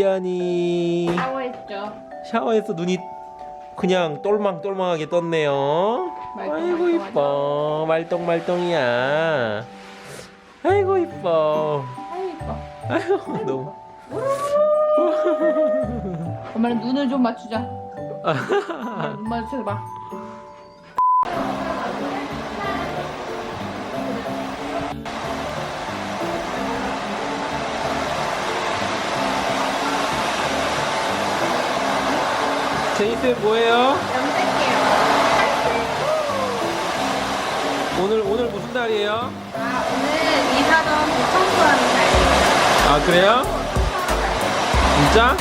리안이 샤워했죠. 샤워해서 눈이 그냥 똘망똘망하게 떴네요. 아이고 말똥하죠. 이뻐 말똥말똥이야. 아이고 이뻐. 아이 이뻐. 아유 너무. 엄마는 눈을 좀 맞추자. 눈 맞춰봐. 제이쌤 뭐예요? 염색해요. 오늘 오늘 무슨 날이에요? 아 오늘 이사점 청소하는 날이에요. 아 그래요? 진짜?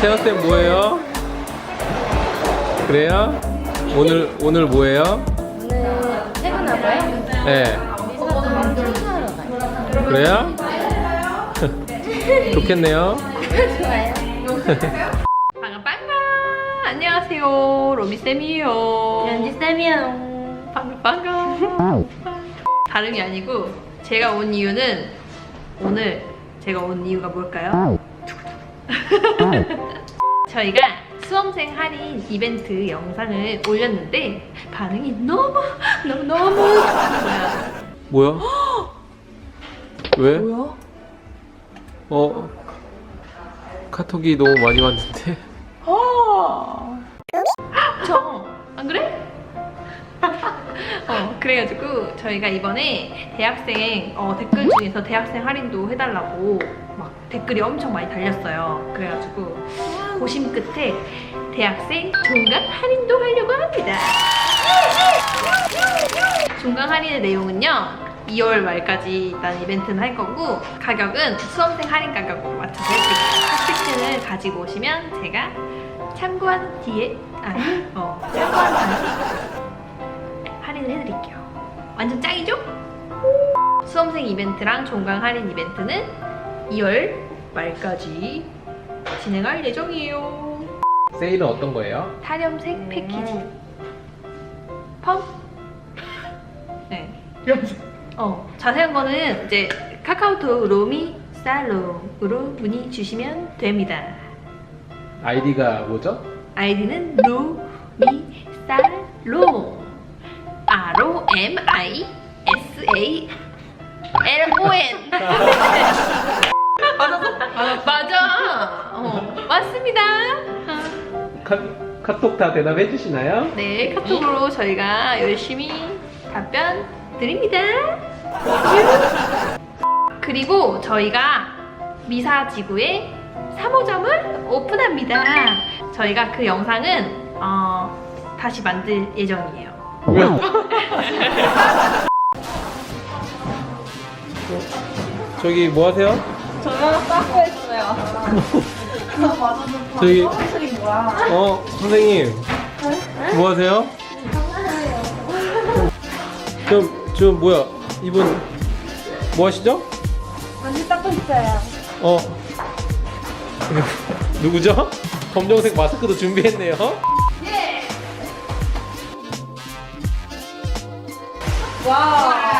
채연쌤 뭐예요? 그래요? 오늘 오늘 뭐예요? 오늘 퇴근하고요. 네. 그래요? 좋겠네요. 좋아요. 안녕하세요. 로미쌤이에요. 연지쌤이요. 반가 반가. 다름이 아니고 제가 온 이유는 오늘 제가 온 이유가 뭘까요? 저희가 수험생 할인 이벤트 영상을 올렸는데 반응이 너무 너무 너무 좋아요. 뭐야? 왜? 뭐야? 어? 카톡이 너무 많이 왔는데. 어. 저안 그래? 어 그래가지고 저희가 이번에 대학생 어, 댓글 중에서 대학생 할인도 해달라고 막 댓글이 엄청 많이 달렸어요. 그래가지고 고심 끝에 대학생 종강 할인도 하려고 합니다. 종강 할인의 내용은요. 2월 말까지 일단 이벤트는 할 거고 가격은 수험생 할인 가격으로 맞춰서 해드릴게요. 학식증을 가지고 오시면 제가 참고한 뒤에 아니 어 참고한 뒤에 할인을 해드릴게요. 완전 짱이죠? 수험생 이벤트랑 종강 할인 이벤트는 2월 말까지 진행할 예정이에요. 세일은 어떤 거예요? 탈염색 패키지. 펌? 네. 어, 자세한 거는 이제 카카오톡 로미 살롱으로 문의 주시면 됩니다. 아이디가 뭐죠? 아이디는 로미 살롱. R O M I S A L O N. 맞아. 맞아. 어, 맞습니다. 카, 카톡 다 대답해 주시나요? 네, 카톡으로 저희가 열심히 답변 드립니다. 그리고 저희가 미사지구에 3호점을 오픈합니다. 저희가 그 영상은 어, 다시 만들 예정이에요. 저기 뭐 하세요? 저요? 싸고 했어요. 저기 뭐야? 어 선생님 뭐 하세요? 좀, 좀 뭐야 이분 뭐 하시죠? 먼지 닦고 있어요. 어 누구죠? 검정색 마스크도 준비했네요. 와.